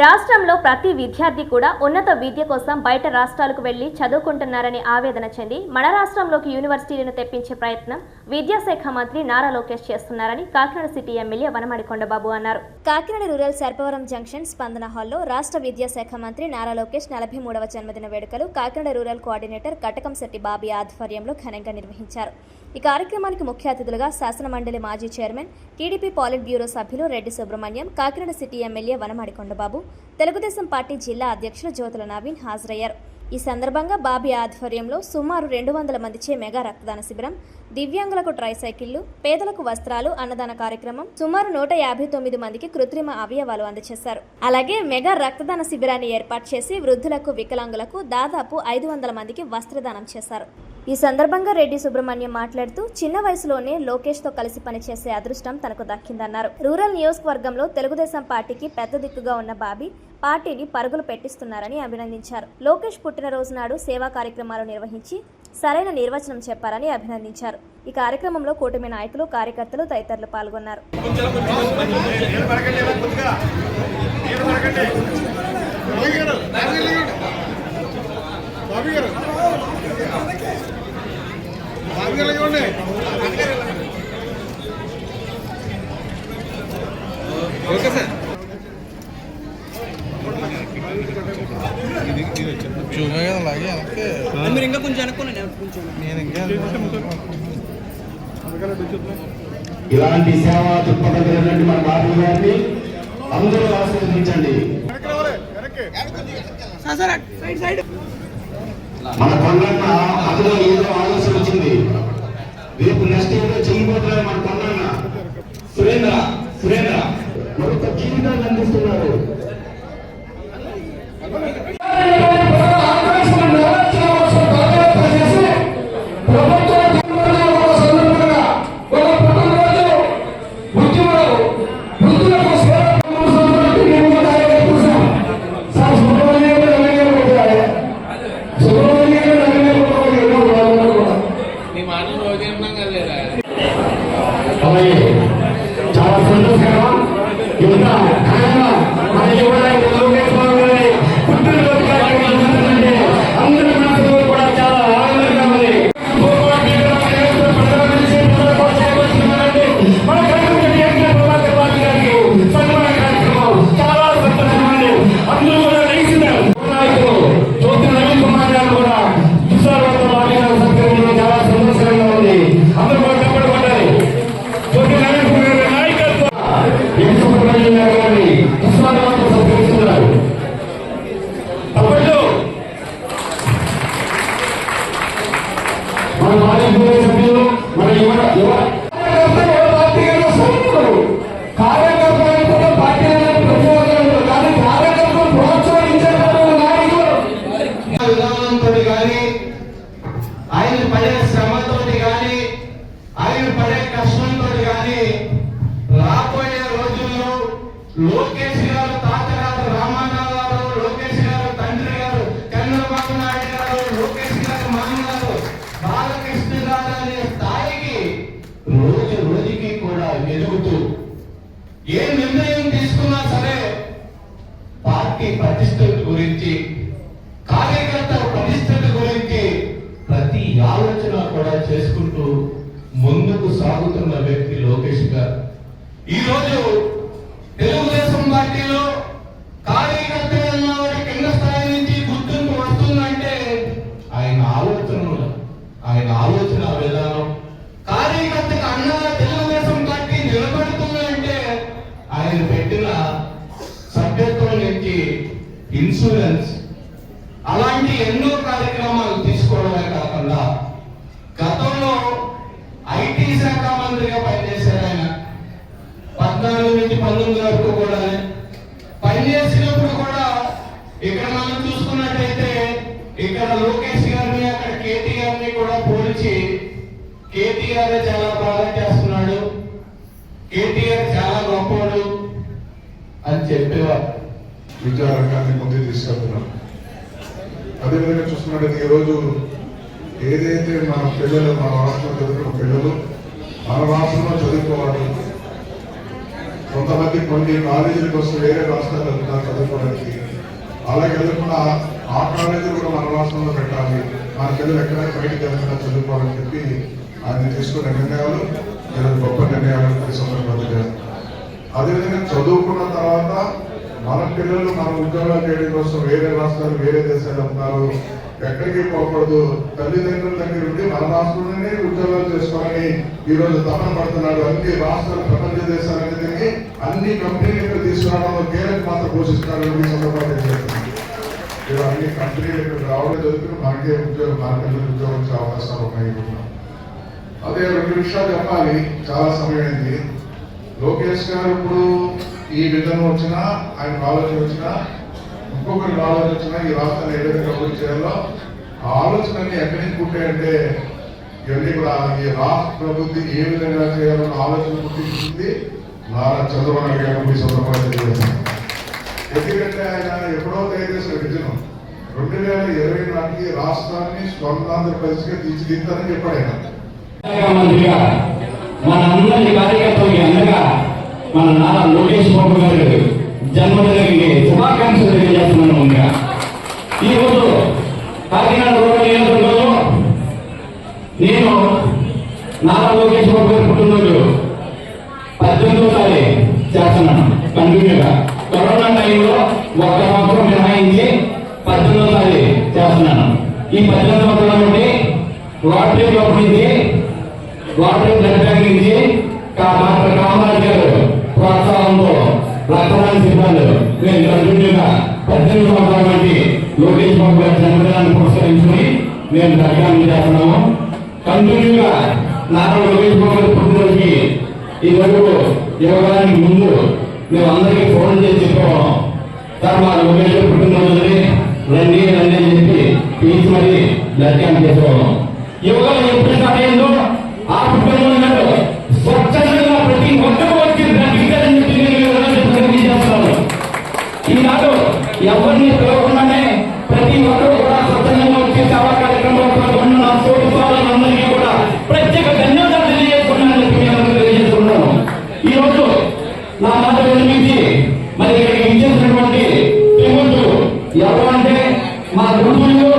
రాష్ట్రంలో ప్రతి విద్యార్థి కూడా ఉన్నత విద్య కోసం బయట రాష్ట్రాలకు వెళ్ళి చదువుకుంటున్నారని ఆవేదన చెంది మన రాష్ట్రంలోకి యూనివర్సిటీలను తెప్పించే ప్రయత్నం విద్యాశాఖ మంత్రి నారా లోకేష్ చేస్తున్నారని కాకినాడ సిటీ ఎమ్మెల్యే వనమడి కొండబాబు అన్నారు. కాకినాడ రూరల్ సర్పవరం జంక్షన్ స్పందన హాల్లో రాష్ట్ర విద్యాశాఖ మంత్రి నారా లోకేష్ నలభై మూడవ జన్మదిన వేడుకలు కాకినాడ రూరల్ కోఆర్డినేటర్ కటకంశెట్టి బాబీ ఆధ్వర్యంలో ఘనంగా నిర్వహించారు. ఈ కార్యక్రమానికి ముఖ్య అతిథులుగా శాసన మండలి మాజీ చైర్మన్ టీడీపీ పాలిట్ బ్యూరో సభ్యులు Reddy Subrahmanyam Kakinada city MLA Vanamadi Kondababu Telugudesam party జిల్లా అధ్యక్షులు జ్యోతుల నవీన్ హాజరయ్యారు. ఈ సందర్భంగా బాబీ ఆధ్వర్యంలో సుమారు రెండు వందల మందిచే మెగా రక్తదాన శిబిరం దివ్యాంగులకు ట్రైసైకిళ్ళు పేదలకు వస్త్రాలు అన్నదాన కార్యక్రమం సుమారు నూట యాభై తొమ్మిది మందికి కృత్రిమ అవయవాలు అందజేశారు అలాగే మెగా రక్తదాన శిబిరాన్ని ఏర్పాటు చేసి వృద్ధులకు వికలాంగులకు దాదాపు ఐదు వందల మందికి వస్త్రదానం చేశారు. ఈ సందర్భంగా రెడ్డి సుబ్రహ్మణ్యం మాట్లాడుతూ చిన్న వయసులోనే లోకేష్తో కలిసి పనిచేసే అదృష్టం తనకు దక్కిందన్నారు. రూరల్ నియోజకవర్గంలో తెలుగుదేశం పార్టీకి పెద్ద దిక్కుగా ఉన్న బాబీ పార్టీని పరుగులు పెట్టిస్తున్నారని అభినందించారు. లోకేష్ పుట్టినరోజు నాడు సేవా కార్యక్రమాలు నిర్వహించి సరైన నిర్వచనం చెప్పారని అభినందించారు. ఈ కార్యక్రమంలో కూటమి నాయకులు కార్యకర్తలు తదితరులు పాల్గొన్నారు. బాబీ గారు ఓకే సార్ చూమే కదా అలాగే వెనక్కి మీరు ఇంకా కొంచెం అనుకోండి కొంచెం నేను ఇంకా ఇలాంటి సేవా దృక్పథం కలిగినటువంటి మన బాబు గారిని అందరూ ఆశీర్వదించండి. మన కొండన్న అందులో ఏదో ఆలోచన వచ్చింది. రేపు నెక్స్ట్ ఏదో చేయబోతున్నారు మన కొండన్న. సురేంద్ర సురేంద్ర. మరొక జీవితాన్ని అందిస్తున్నారు ప్రభుత్వం చాలా సంతోషకరం యువత మన యువ మన మాజీ సభ్యులు మన యువ యువ ఆయన పడే శ్రమతో కానీ ఆయన పడే కష్టంతో కానీ రాబోయే రోజుల్లో ఏ నిర్ణయం తీసుకున్నా సరే పార్టీ ప్రతిష్టత గురించి కార్యకర్త ప్రతిష్టత గురించి ప్రతి ఆలోచన కూడా చేసుకుంటూ ముందుకు సాగుతున్న వ్యక్తి లోకేష్ గారు. ఈ ఇన్సూరెన్స్. అలాంటి ఎన్నో కార్యక్రమాలు తీసుకోవడమే కాకుండా గతంలో ఐటీ శాఖ మంత్రిగా పనిచేశారు ఆయన. పద్నాలుగు నుంచి పంతొమ్మిది వరకు కూడా పనిచేసినప్పుడు కూడా ఇక్కడ మనం చూసుకున్నట్టయితే ఇక్కడ లోకేష్ గారిని అక్కడ కేటీఆర్ని కూడా పోల్చి కేటీఆర్ చాలా బాగా చేస్తున్నాడు. కేటీఆర్ చాలా గొప్పవాడు అని చెప్పేవారు. విద్యారంగాన్ని ముందుకు తీసుకెళ్తున్నాం. అదేవిధంగా చూస్తున్నట్టయితే ఈరోజు ఏదైతే మన పిల్లలు మన రాష్ట్రంలో చదువుకున్న పిల్లలు మన రాష్ట్రంలో చదువుకోవాలి. కొంతమంది కొన్ని కాలేజీలకు వస్తే వేరే రాష్ట్రాలు వెళ్తున్నారు చదువుకోవడానికి. అలాగే వెళ్ళకుండా ఆ కాలేజీలు కూడా మన రాష్ట్రంలో పెట్టాలి. మన పిల్లలు ఎక్కడైనా బయటికి వెళ్ళకుండా చదువుకోవాలని చెప్పి ఆయన తీసుకున్న నిర్ణయాలు ఈరోజు గొప్ప నిర్ణయాలు ఈ సందర్భంగా అదేవిధంగా చదువుకున్న తర్వాత మన పిల్లలు మన ఉద్యోగాలు చేయడం కోసం వేరే రాష్ట్రాలు వేరే దేశాలు వెళ్తున్నారు ఎక్కడికి పోకూడదు. తల్లిదండ్రుల దగ్గర ఉండి మన రాష్ట్రంలోనే ఉద్యోగాలు చేసుకోవాలని ఈ రోజు తపన పడుతున్నాడు. అన్ని రాష్ట్రాలు ప్రపంచ దేశాలన్నిటికీ అన్ని కంపెనీలకు తీసుకురావడంలో కీలక పాత్ర పోషిస్తున్నారు ఈ సందర్భంగా అన్ని కంపెనీలు ఇక్కడ రావడం జరుగుతుంది. మనకే ఉద్యోగం మన పిల్లలు ఉద్యోగం వచ్చే అవకాశాలు ఉన్నాయి అదే రెండు విషయాలు చెప్పాలి. చాలా సమయం అయింది లోకేష్ గారు ఇప్పుడు ఈ విధంగా వచ్చినా ఆయన ఆలోచన వచ్చినా ఇంకొకరికి ఆలోచన వచ్చినా ఈ రాష్ట్రాన్ని ఏ విధంగా అభివృద్ధి చేయాలో ఆలోచనని ఎక్కడి నుంచి పుట్టాయంటే ఇవన్నీ కూడా ఈ రాష్ట్ర అభివృద్ధి ఏ విధంగా చేయాలన్న ఆలోచన పుట్టించింది నారా చంద్రబాబు నాయుడు గారు. ఈ సందర్భంగా తెలియజేస్తాను. ఎందుకంటే ఆయన ఎప్పుడో తయారు విజయం. రెండు వేల ఇరవై నాటికి రాష్ట్రాన్ని స్వర్ణాంధ్రప్రదేశ్గా తీర్చిదిద్దారని చెప్పాడు ఆయన. మంత్రిగా కార్యకర్తలకి అండగా మన నారా లోకేష్ బాబు గారు జన్మదినానికి శుభాకాంక్షలు తెలియజేస్తున్నాను ముందుగా. ఈరోజు కాకినాడ రూరల్ నియోజకవర్గంలో నేను నారా లోకేష్ బాబు గారు పుట్టినరోజు పద్దెనిమిదోసారి చేస్తున్నాను. కంటిన్యూగా. కరోనా టైంలో ఒక్క సంవత్సరం మినహాయించి పద్దెనిమిదోసారి చేస్తున్నాను. ఈ పద్దెనిమిది సంవత్సరాల నుండి లాటరీ లోపలించి లాటరీ బ్లడ్ బ్యాంక్ నుంచి కా- గారు ప్రోత్సాహంతో రక్తదాన సిబ్బంది నేను కంటిన్యూగా పద్దెనిమిది వందల మంది లోకేష్ బాబు గారి జన్మదినాన్ని పురస్కరించుకుని మేము రక్తదానం చేస్తున్నాము కంటిన్యూగా నారా లోకేష్ బాబు గారి పుట్టినరోజుకి ఈ రోజు ఇవ్వడానికి ముందు మేము అందరికీ ఫోన్ చేసి చెప్పాము. సార్ మా లోకేష్ గారు పుట్టినరోజుని రండి రండి అని చెప్పి పిలిచి మరి దర్శనం క్యాంప్ చేసుకోవడం యువకులు ఎప్పుడు స్టార్ట్ అయిందో ఆ పుట్టిన మా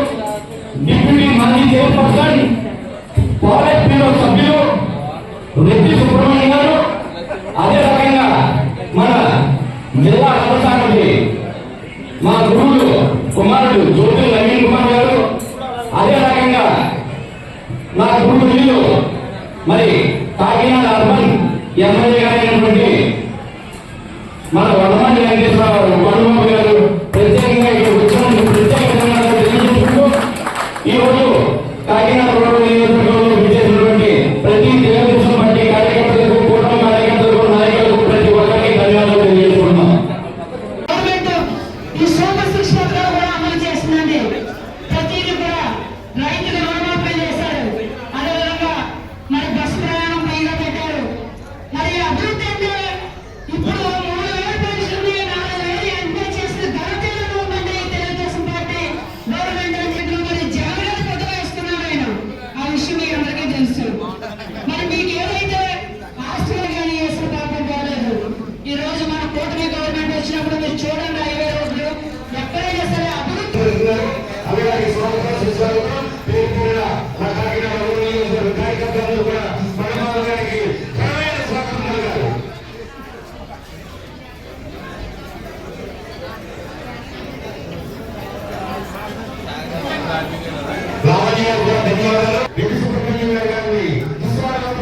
రెడ్డి సుబ్రహ్మణ్యం గారు గారిని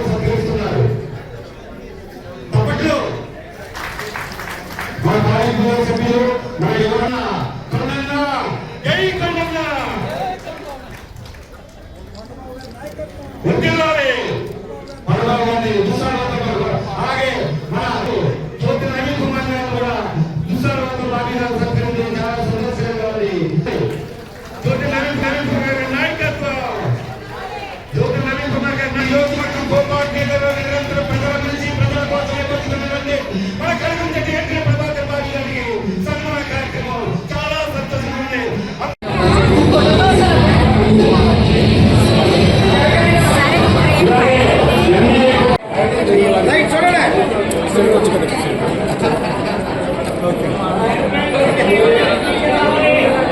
సత్కరిస్తున్నారు. అప్పట్లో మా కార్యక్రమ సభ్యులు మన ఎవరన్నా